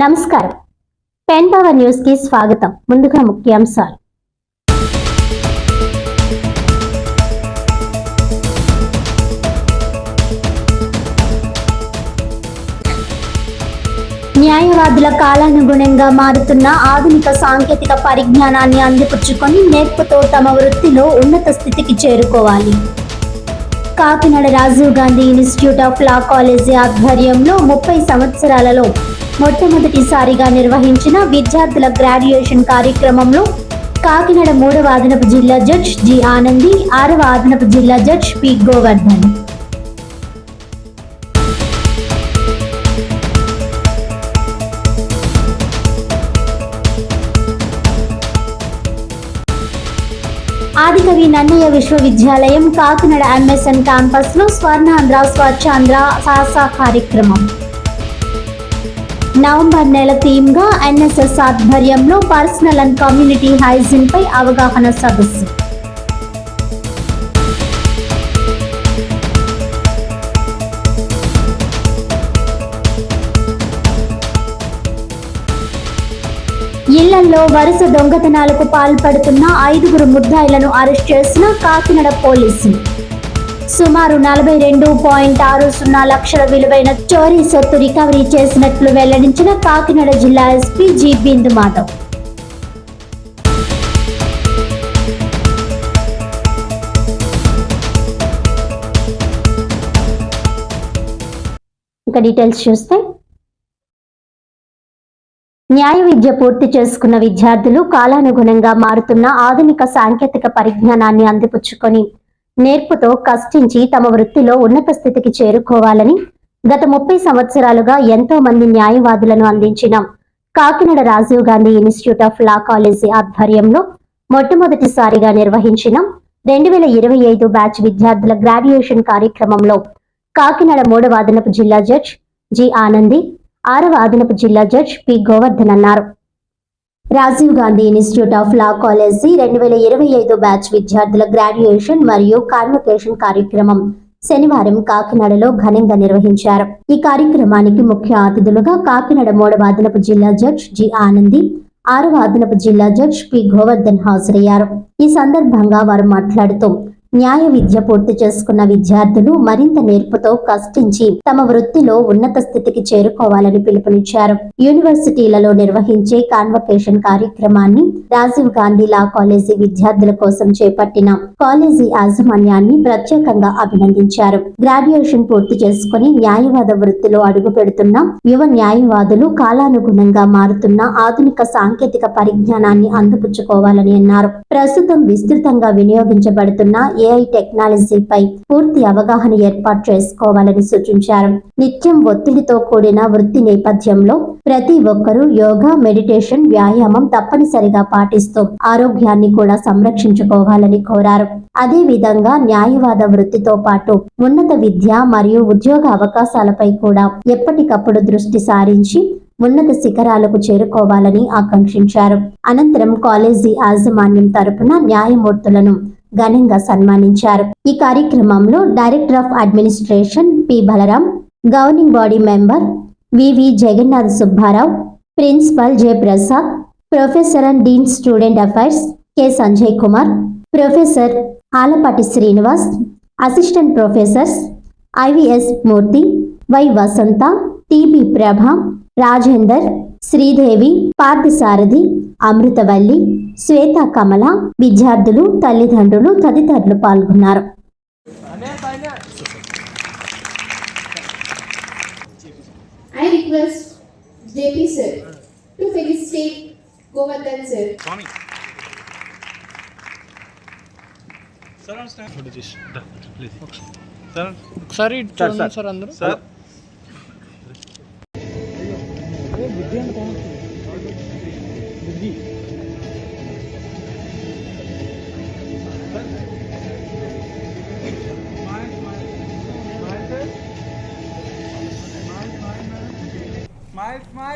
నమస్కారం. Pen power న్యూస్కి స్వాగతం. ముందుగా ముఖ్యాంశాలు. న్యాయవాదుల కాలానుగుణంగా మారుతున్న ఆధునిక సాంకేతిక పరిజ్ఞానాన్ని అందిపుచ్చుకొని నేర్పుతో తమ వృత్తిలో ఉన్నత స్థితికి చేరుకోవాలి. Kakinada Rajiv Gandhi institute of law college ఆధ్వర్యంలో ముప్పై సంవత్సరాలలో మొట్టమొదటిసారిగా నిర్వహించిన విద్యార్థుల గ్రాడ్యుయేషన్ కార్యక్రమంలో కాకినాడ మూడవ అదనపు జిల్లా జడ్జ్ జి ఆనంది ఆరవ అదనపు జిల్లా జడ్జ్ పి గోవర్ధన్. ఆదికవి నన్నయ్య విశ్వవిద్యాలయం కాకినాడ ఎంఎస్ఎన్ క్యాంపస్లో స్వర్ణాంధ్ర స్వచ్ఛాంధ్ర సాసా కార్యక్రమం. నవంబర్ నెల థీమ్గా ఎన్ఎస్ఎస్ ఆధ్వర్యంలో పర్సనల్ అండ్ కమ్యూనిటీ హైజీన్ పై అవగాహన సదస్సు. ఇళ్ళలో వరుస దొంగతనాలకు పాల్పడుతున్న ఐదుగురు ముద్దాయిలను అరెస్ట్ చేసిన కాకినాడ పోలీసులు. సుమారు నలభై రెండు పాయింట్ ఆరు సున్నా లక్షల విలువైన చోరీ సొత్తు రికవరీ చేసినట్లు వెల్లడించిన కాకినాడ జిల్లా ఎస్పీ జి. బిందు మాధవ్. ఇంకా డీటెయిల్స్ చూస్తే న్యాయ విద్య పూర్తి చేసుకున్న విద్యార్థులు కాలానుగుణంగా మారుతున్న ఆధునిక సాంకేతిక పరిజ్ఞానాన్ని అందిపుచ్చుకొని నేర్పుతో కష్టించి తమ వృత్తిలో ఉన్నత స్థితికి చేరుకోవాలని గత ముప్పై సంవత్సరాలుగా ఎంతో మంది న్యాయవాదులను అందించిన. Kakinada Rajiv Gandhi institute of law college ఆధ్వర్యంలో మొట్టమొదటిసారిగా నిర్వహించిన. రెండు వేల ఇరవై ఐదు బ్యాచ్ విద్యార్థుల గ్రాడ్యుయేషన్ కార్యక్రమంలో కాకినాడ మూడవ అదనపు జిల్లా జడ్జ్ జి ఆనంది ఆరవ అదనపు జిల్లా జడ్జ్ పి గోవర్ధన్ అన్నారు. Rajiv Gandhi institute of law college రెండు వేల ఇరవై ఐదు బ్యాచ్ విద్యార్థుల గ్రాడ్యుయేషన్ మరియు కాన్వకేషన్ కార్యక్రమం శనివారం కాకినాడలో ఘనంగా నిర్వహించారు. ఈ కార్యక్రమానికి ముఖ్య అతిథులుగా కాకినాడ మూడవ అదనపు జిల్లా జడ్జ్ జి ఆనంది ఆరవ అదనపు జిల్లా జడ్జ్ పి గోవర్ధన్ హాజరయ్యారు. ఈ సందర్భంగా వారు మాట్లాడుతూ న్యాయ విద్య పూర్తి చేసుకున్న విద్యార్థులు మరింత నేర్పుతో కష్టించి తమ వృత్తిలో ఉన్నత స్థితికి చేరుకోవాలని పిలుపునిచ్చారు. యూనివర్సిటీలలో నిర్వహించే కాన్వకేషన్ కార్యక్రమాన్ని రాజీవ్ గాంధీ లా కాలేజీ విద్యార్థుల కోసం చేపట్టిన కాలేజీ యాజమాన్యాన్ని ప్రత్యేకంగా అభినందించారు. గ్రాడ్యుయేషన్ పూర్తి చేసుకుని న్యాయవాద వృత్తిలో అడుగు పెడుతున్న యువ న్యాయవాదులు కాలానుగుణంగా మారుతున్న ఆధునిక సాంకేతిక పరిజ్ఞానాన్ని అందిపుచ్చుకోవాలని అన్నారు. ప్రస్తుతం విస్తృతంగా వినియోగించబడుతున్న ఏఐ టెక్నాలజీపై పూర్తి అవగాహన ఏర్పాటు చేసుకోవాలని సూచించారు. నిత్యం ఒత్తిడితో కూడిన వృత్తి నేపథ్యంలో ప్రతి ఒక్కరూ యోగా మెడిటేషన్ వ్యాయామం తప్పనిసరిగా పాటిస్తూ ఆరోగ్యాన్ని కూడా సంరక్షించుకోవాలని కోరారు. అదే విధంగా న్యాయవాద వృత్తితో పాటు ఉన్నత విద్య మరియు ఉద్యోగ అవకాశాలపై కూడా ఎప్పటికప్పుడు దృష్టి సారించి ఉన్నత శిఖరాలకు చేరుకోవాలని ఆకాంక్షించారు. అనంతరం కాలేజీ యాజమాన్యం తరపున న్యాయమూర్తులను ఘనంగా సన్మానించారు. ఈ కార్యక్రమంలో director of administration P. Balaram governing body member VV Jagannath Subbarao principal J. Prasad professor and dean student affairs K. Sanjay Kumar professor Alapati Srinivas assistant professors IVS Murthy Y. Vasantha TB Prabha Rajender Sridevi Parthasarathi Amruthavalli Swetha Kamala విద్యార్థులు తల్లిదండ్రులు తదితరులు పాల్గొన్నారు. I request JP sir to felicitate Govardhan sir. Swami sir photo తీసి please sir ఒకసారి sir అందరూ sir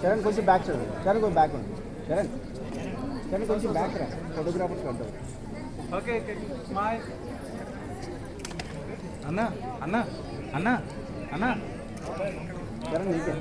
Charan కొంచెం back చూడండి చరణ్ కొంచెం బ్యాక్ ఉండి. చరణ్ చరణ్ కొంచెం బ్యాక్ రా. ఫోటోగ్రాఫర్స్ అంటారు ఓకే అన్న అన్న అన్న అన్న. చరణ్ నీకే.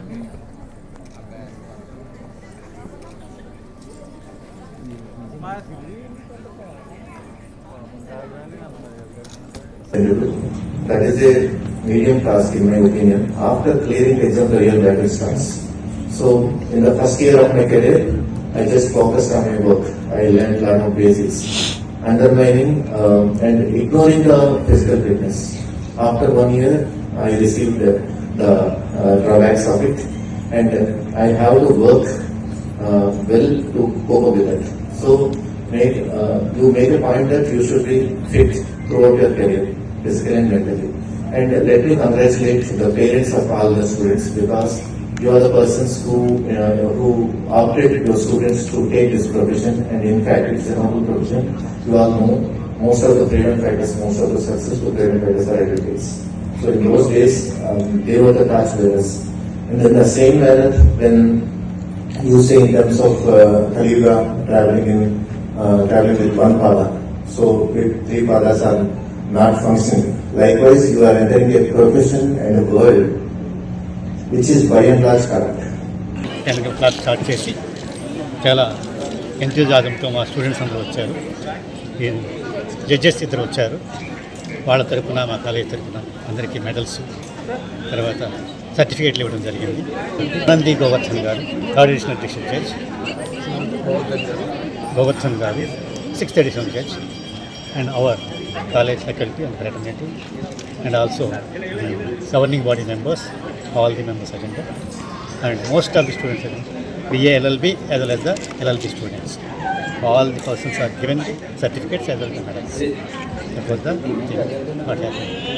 That is a medium task in my opinion. After clearing exam, the real battle starts. So in the first year of my career, I just focused on my work. I learned a lot of basics, undermining uh, and ignoring the physical fitness. After one year, I received the, the uh, drawbacks of it, and I have to work uh, well to cope with it. So make uh, you make a point that you should be fit throughout your career, physically and. And let me congratulate the parents of all the students because you are the persons who uh, who opted your students to take this provision and in fact, it's a noble provision. You all know most of the freedom fighters, most of the successful freedom fighters are advocates. So in those days, um, they were the bearers. And in the same manner, when you say in terms of uh, traveling in uh, traveling with one pada, so with three padas are not functioning. Likewise, you are entering a profession and a world which is by and large corrupt. వెనక class start చేసి చాలా ఎంతజాదంతో మా students అందరూ వచ్చారు. Judges ఇద్దరు వచ్చారు. వాళ్ళ తరఫున మా కాలేజ్ తరఫున అందరికీ మెడల్స్ తర్వాత సర్టిఫికేట్లు ఇవ్వడం జరిగింది. నంది గోవర్ధన్ గారు third additional district judge. Govardhan గారు sixth additional judge. And our college faculty and fraternity and also the governing body members, all the members attended. And most of the students attended, BA LLB as well as the LLB students. All the persons are given certificates as well as the medals. That was the thing, what happened.